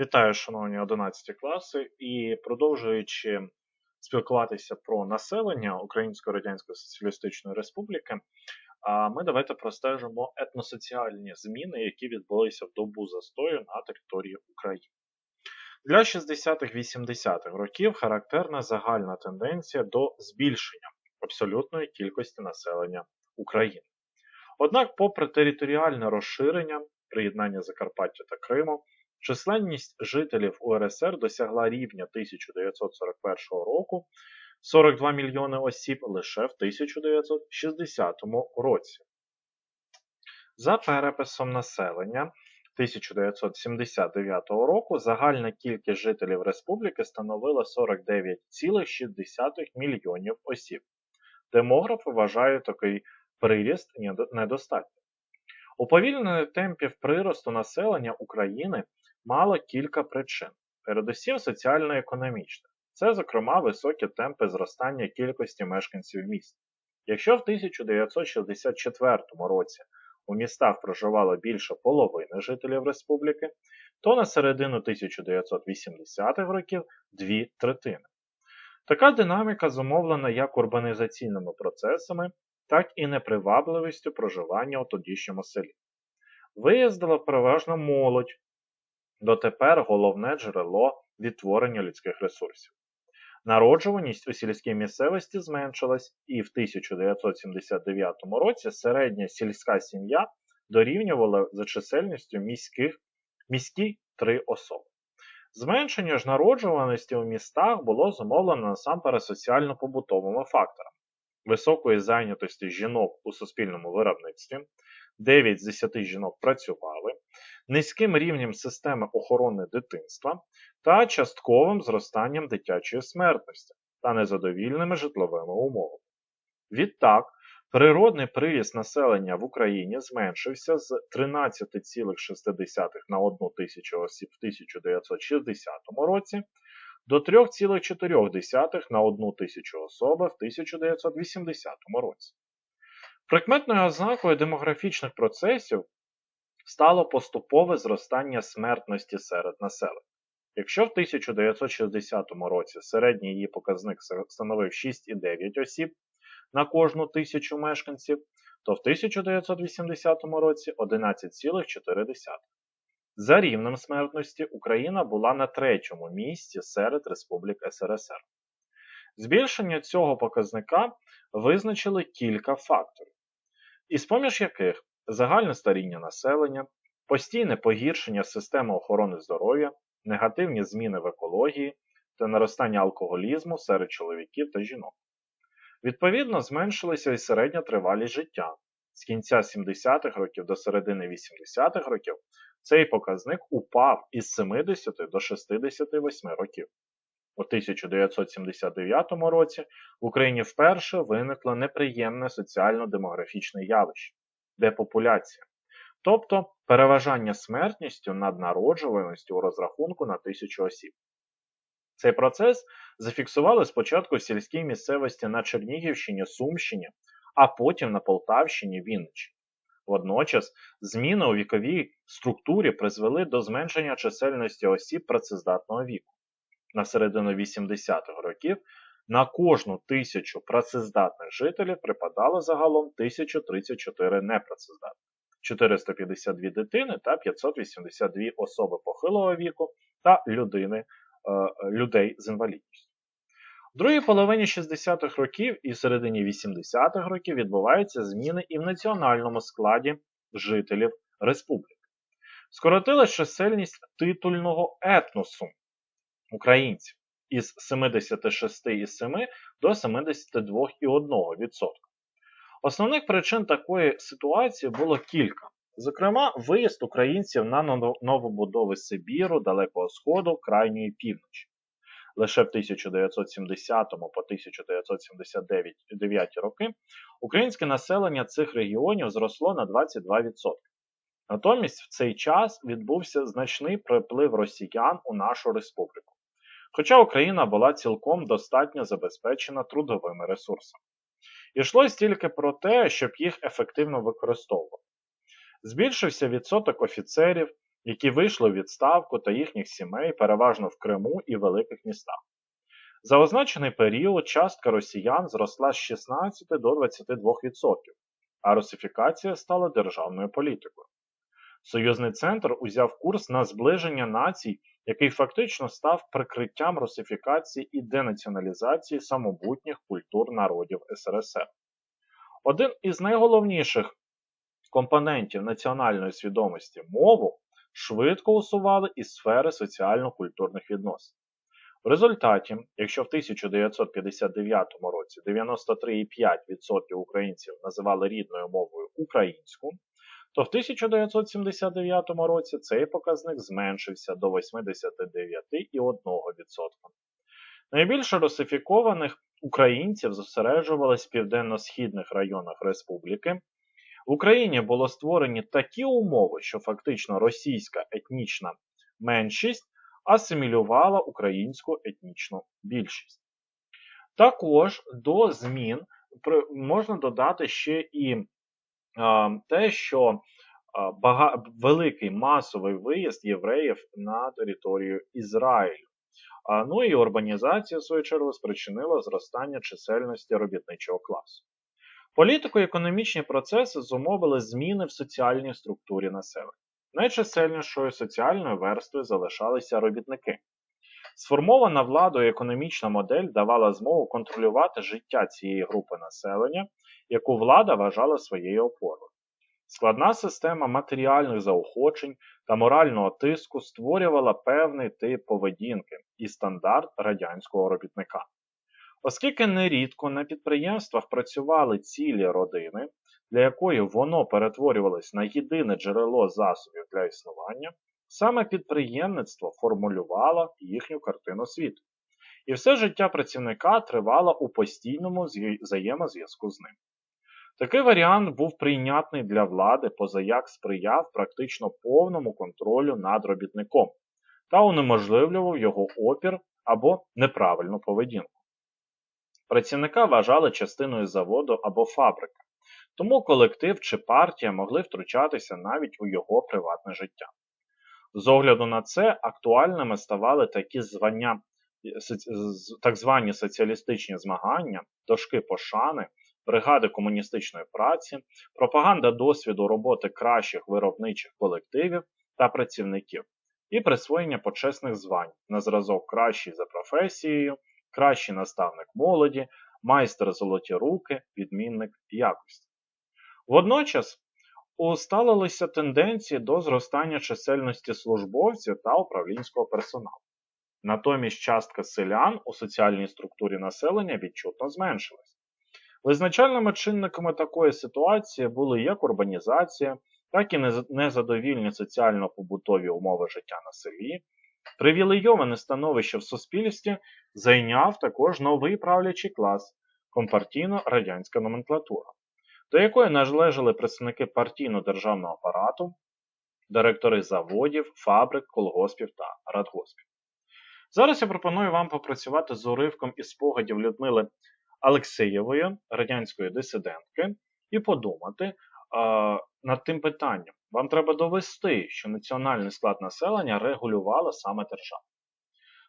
Вітаю, шановні 11 класи, і продовжуючи спілкуватися про населення Української Радянської Соціалістичної Республіки, ми давайте простежимо етносоціальні зміни, які відбулися в добу застою на території України. Для 60-х-80-х років характерна загальна тенденція до збільшення абсолютної кількості населення України. Однак, попри територіальне розширення, приєднання Закарпаття та Криму, численність жителів УРСР досягла рівня 1941 року 42 мільйони осіб лише в 1960 році. За переписом населення 1979 року загальна кількість жителів республіки становила 49,6 мільйонів осіб. Демографи вважають такий приріст недостатньо. Уповільнення темпів приросту населення України мало кілька причин, передусім соціально-економічних. Це, зокрема, високі темпи зростання кількості мешканців міст. Якщо в 1964 році у містах проживало більше половини жителів республіки, то на середину 1980-х років дві третини. Така динаміка зумовлена як урбанізаційними процесами, так і непривабливістю проживання у тодішньому селі. Виїздила переважно молодь, дотепер головне джерело відтворення людських ресурсів. Народжуваність у сільській місцевості зменшилась, і в 1979 році середня сільська сім'я дорівнювала за чисельністю міських, міські три особи. Зменшення ж народжуваності у містах було зумовлено насамперед соціально-побутовими факторами, високої зайнятості жінок у суспільному виробництві, 9 з 10 жінок працювали, низьким рівнем системи охорони дитинства та частковим зростанням дитячої смертності та незадовільними житловими умовами. Відтак, природний приріст населення в Україні зменшився з 13,6 на 1 тисячу осіб в 1960 році до 3,4 на 1 тисячу особи в 1980 році. Прикметною ознакою демографічних процесів стало поступове зростання смертності серед населення. Якщо в 1960 році середній її показник становив 6,9 осіб на кожну тисячу мешканців, то в 1980 році 11,4. За рівнем смертності Україна була на третьому місці серед республік СРСР. Збільшення цього показника визначили кілька факторів, із поміж яких загальне старіння населення, постійне погіршення системи охорони здоров'я, негативні зміни в екології та наростання алкоголізму серед чоловіків та жінок. Відповідно, зменшилася і середня тривалість життя. З кінця 70-х років до середини 80-х років цей показник упав із 70 до 68 років. У 1979 році в Україні вперше виникло неприємне соціально-демографічне явище депопуляція, тобто переважання смертністю над народжуваністю у розрахунку на тисячу осіб. Цей процес зафіксували спочатку в сільській місцевості на Чернігівщині, Сумщині, а потім на Полтавщині Вінниччині. Водночас, зміни у віковій структурі призвели до зменшення чисельності осіб працездатного віку. На середину 80-х років на кожну тисячу працездатних жителів припадало загалом 1034 непрацездатних, 452 дитини та 582 особи похилого віку та людини, е, людей з інвалідністю. В другій половині 60-х років і середині 80-х років відбуваються зміни і в національному складі жителів республіки. Скоротилась чисельність титульного етносу українців із 76,7 до 72,1%. Основних причин такої ситуації було кілька. Зокрема, виїзд українців на новобудови Сибіру, Далекого Сходу, крайньої півночі. Лише в 1970 по 1979 роки українське населення цих регіонів зросло на 22%. Натомість в цей час відбувся значний приплив росіян у нашу республіку. Хоча Україна була цілком достатньо забезпечена трудовими ресурсами. Ішлось тільки про те, щоб їх ефективно використовувати. Збільшився відсоток офіцерів, які вийшли у відставку та їхніх сімей переважно в Криму і великих містах. За означений період частка росіян зросла з 16 до 22%, а русифікація стала державною політикою. Союзний центр узяв курс на зближення націй, який фактично став прикриттям русифікації і денаціоналізації самобутніх культур народів СРСР. Один із найголовніших компонентів національної свідомості мову швидко усували із сфери соціально-культурних відносин. В результаті, якщо в 1959 році 93,5% українців називали рідною мовою українську, то в 1979 році цей показник зменшився до 89,1%. Найбільше русифікованих українців зосереджувались в південно-східних районах республіки. В Україні було створені такі умови, що фактично російська етнічна меншість асимілювала українську етнічну більшість. Також до змін можна додати ще і те, що бага... великий масовий виїзд євреїв на територію Ізраїлю. Ну і урбанізація, в свою чергу, спричинила зростання чисельності робітничого класу. Політико-економічні процеси зумовили зміни в соціальній структурі населення. Найчисельнішою соціальною верствою залишалися робітники. Сформована владою економічна модель давала змогу контролювати життя цієї групи населення, яку влада вважала своєю опорою. Складна система матеріальних заохочень та морального тиску створювала певний тип поведінки і стандарт радянського робітника. Оскільки нерідко на підприємствах працювали цілі родини, для якої воно перетворювалось на єдине джерело засобів для існування, саме підприємництво формулювало їхню картину світу. І все життя працівника тривало у постійному взаємозв'язку з ним. Такий варіант був прийнятний для влади, позаяк сприяв практично повному контролю над робітником та унеможливлював його опір або неправильну поведінку. Працівника вважали частиною заводу або фабрики, тому колектив чи партія могли втручатися навіть у його приватне життя. З огляду на це актуальними ставали такі звання, так звані соціалістичні змагання, дошки пошани, бригади комуністичної праці, пропаганда досвіду роботи кращих виробничих колективів та працівників і присвоєння почесних звань на зразок кращий за професією, кращий наставник молоді, майстер золоті руки, відмінник якості. Водночас усталилися тенденції до зростання чисельності службовців та управлінського персоналу. Натомість частка селян у соціальній структурі населення відчутно зменшилась. Визначальними чинниками такої ситуації були як урбанізація, так і незадовільні соціально-побутові умови життя на селі. Привілейоване становище в суспільстві зайняв також новий правлячий клас компартійно-радянська номенклатура до якої належали представники партійно-державного апарату, директори заводів, фабрик, колгоспів та радгоспів. Зараз я пропоную вам попрацювати з уривком із спогадів Людмили Алексеєвої, радянської дисидентки, і подумати а, над тим питанням. Вам треба довести, що національний склад населення регулювала саме держава.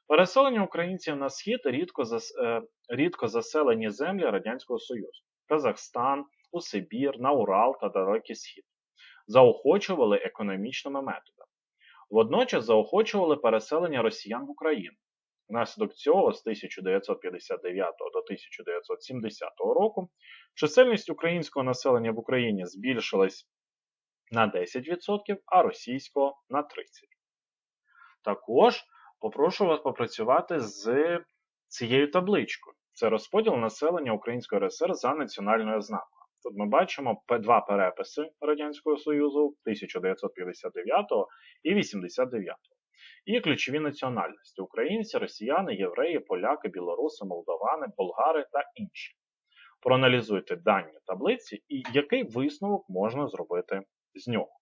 Переселення українців на схід рідко, зас, е, рідко заселені землі Радянського Союзу. Казахстан, у Сибір, на Урал та Далекий Схід, заохочували економічними методами. Водночас заохочували переселення росіян в Україну. Внаслідок цього з 1959 до 1970 року чисельність українського населення в Україні збільшилась на 10%, а російського на 30%. Також попрошу вас попрацювати з цією табличкою. Це розподіл населення Української РСР за національною ознакою. Тут ми бачимо два переписи Радянського Союзу 1959 і 89 і ключові національності українці, росіяни, євреї, поляки, білоруси, молдавани, болгари та інші. Проаналізуйте дані таблиці і який висновок можна зробити з нього.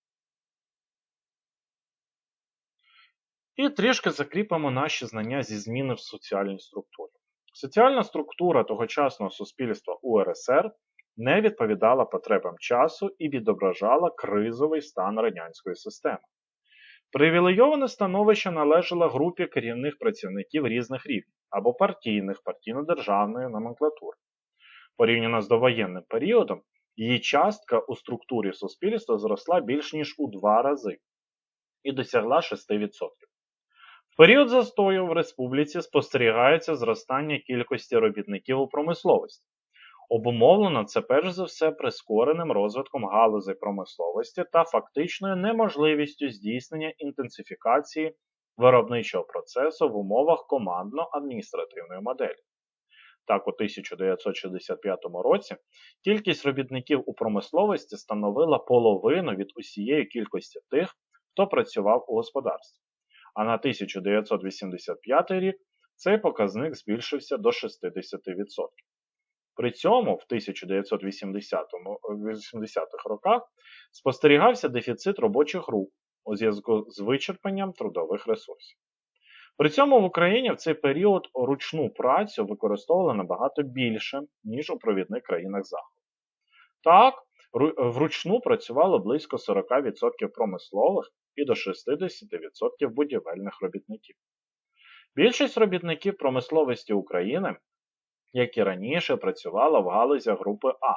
І трішки закріпимо наші знання зі зміни в соціальній структурі. Соціальна структура тогочасного суспільства УРСР не відповідала потребам часу і відображала кризовий стан радянської системи. Привілейоване становище належало групі керівних працівників різних рівнів або партійних, партійно-державної номенклатури. Порівняно з довоєнним періодом, її частка у структурі суспільства зросла більш ніж у два рази і досягла 6%. В період застою в республіці спостерігається зростання кількості робітників у промисловості. Обумовлено це перш за все прискореним розвитком галузей промисловості та фактичною неможливістю здійснення інтенсифікації виробничого процесу в умовах командно-адміністративної моделі. Так, у 1965 році кількість робітників у промисловості становила половину від усієї кількості тих, хто працював у господарстві. А на 1985 рік цей показник збільшився до 60%. При цьому в 1980-х роках спостерігався дефіцит робочих рук у зв'язку з вичерпанням трудових ресурсів. При цьому в Україні в цей період ручну працю використовували набагато більше, ніж у провідних країнах Заходу. Так, вручну працювало близько 40% промислових і до 60% будівельних робітників. Більшість робітників промисловості України як і раніше працювала в галузях групи А.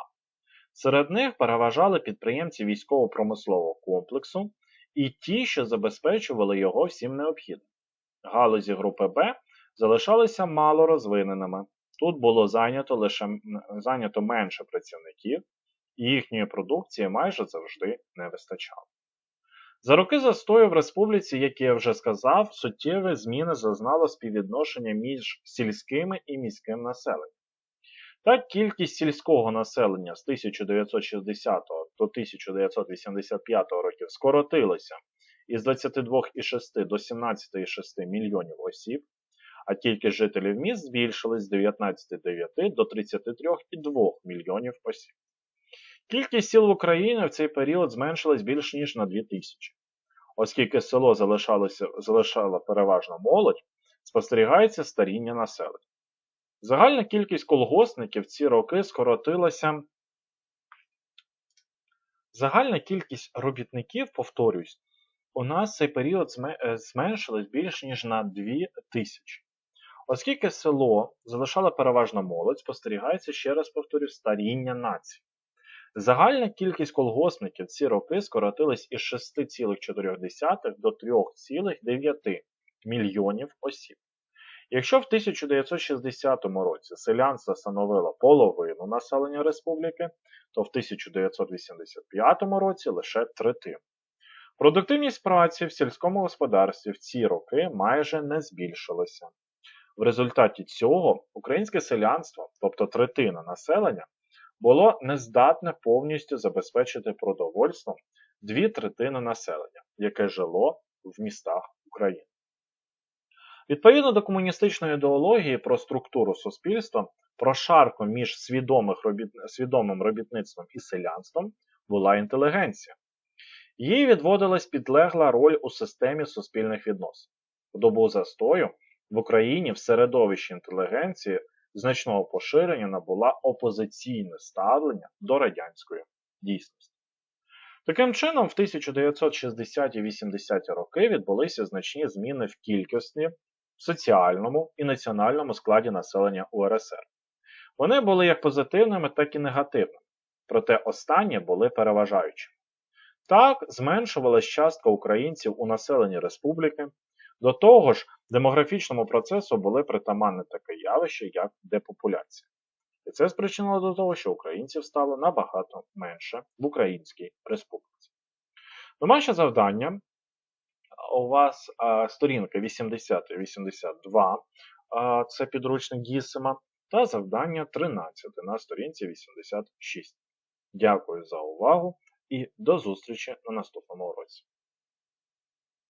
Серед них переважали підприємці військово-промислового комплексу і ті, що забезпечували його всім необхідним. Галузі групи Б залишалися мало розвиненими. Тут було зайнято лише зайнято менше працівників, і їхньої продукції майже завжди не вистачало. За роки застою в республіці, як я вже сказав, суттєві зміни зазнало співвідношення між сільськими і міським населенням. Так, кількість сільського населення з 1960 до 1985 років скоротилася із 22,6 до 17,6 мільйонів осіб, а кількість жителів міст збільшилась з 19,9 до 33,2 мільйонів осіб. Кількість сіл в Україні в цей період зменшилась більш ніж на 2 тисячі. Оскільки село залишалося, залишало переважно молодь, спостерігається старіння населення. Загальна кількість колгоспників в ці роки скоротилася. Загальна кількість робітників, повторюсь, у нас цей період е, зменшилась більш ніж на 2 тисячі. Оскільки село залишало переважно молодь, спостерігається, ще раз повторюю, старіння нації. Загальна кількість колгоспників ці роки скоротилась із 6,4 до 3,9 мільйонів осіб. Якщо в 1960 році селянство становило половину населення республіки, то в 1985 році лише третину. Продуктивність праці в сільському господарстві в ці роки майже не збільшилася. В результаті цього українське селянство, тобто третина населення, було нездатне повністю забезпечити продовольством дві третини населення, яке жило в містах України. Відповідно до комуністичної ідеології про структуру суспільства, прошарку між робіт... свідомим робітництвом і селянством була інтелігенція. Їй відводилась підлегла роль у системі суспільних відносин. В добу застою в Україні в середовищі інтелігенції значного поширення набула опозиційне ставлення до радянської дійсності. Таким чином, в 1960 80 роки відбулися значні зміни в кількості, соціальному і національному складі населення УРСР. Вони були як позитивними, так і негативними, проте останні були переважаючими. Так, зменшувалась частка українців у населенні республіки, до того ж, демографічному процесу були притаманне таке явище, як депопуляція. І це спричинило до того, що українців стало набагато менше в Українській Республіці. Домашнє завдання у вас а, сторінка 80-82, це підручник Гісима, та завдання 13 на сторінці 86. Дякую за увагу і до зустрічі на наступному уроці.